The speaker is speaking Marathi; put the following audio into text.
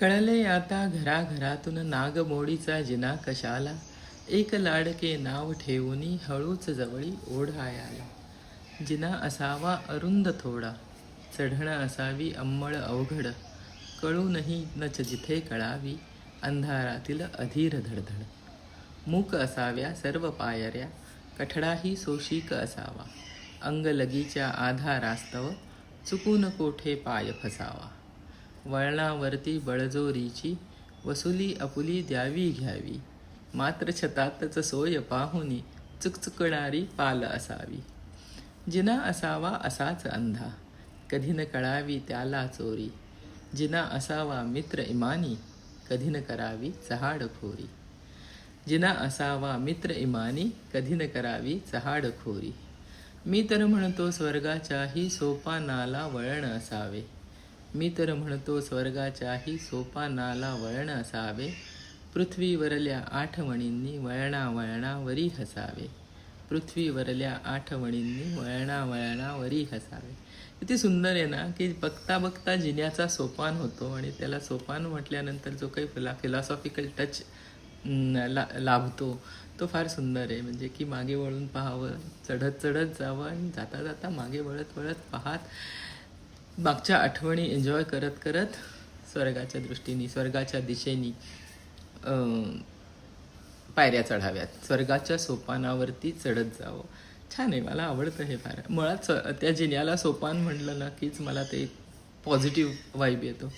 कळले आता घराघरातून नागमोडीचा जिना कशाला? एक लाडके नाव ठेवूनी हळूच जवळी ओढायाला. जिना असावा अरुंद थोडा चढणं असावी अंमळ अवघड. कळूनही नच जिथे कळावी अंधारातील अधीर धडधड. मूक असाव्या सर्व पायऱ्या कठडाही सोशीक असावा. अंगलगीच्या आधारास्तव चुकून कोठे पाय फसावा? वळणावरती बळजोरीची वसुली अपुली द्यावी घ्यावी. मात्र छतातच सोय पाहुनी चुकचुकणारी पाल असावी. जिना असावा असाच अंधा. कधी न कळावी त्याला चोरी. जिना असावा मित्र इमानी कधी न करावी चहाडखोरी जिना असावा मित्र इमानी कधी न करावी चहाडखोरी मी तर म्हणतो स्वर्गाच्याही सोपानाला वळण असावे. मी तर म्हणतो स्वर्गाच्याही सोपानाला वळण असावे. पृथ्वीवरल्या आठवणींनी वळणा वळणावरी हसावे. पृथ्वीवरल्या आठवणींनी वळणा वळणावरी हसावे. किती सुंदर आहे ना की बघता बघता जिन्याचा सोपान होतो आणि त्याला सोपान म्हटल्यानंतर जो काही फिला फिलॉसॉफिकल टच ला लाभतो तो फार सुंदर आहे. म्हणजे की मागे वळून पाहावं चढत चढत जावं आणि जाता जाता मागे वळत वळत पाहात. मागच्या आठवणी एन्जॉय करत करत स्वर्गाच्या दृष्टीने स्वर्गाच्या दिशेने पायऱ्या चढाव्यात. स्वर्गाच्या सोपानावरती चढत जावं. छान आहे मला आवडतं हे फार. मुळात स- त्या जिन्याला सोपान म्हणलं ना कीच मला ते पॉझिटिव्ह वाईब येतो.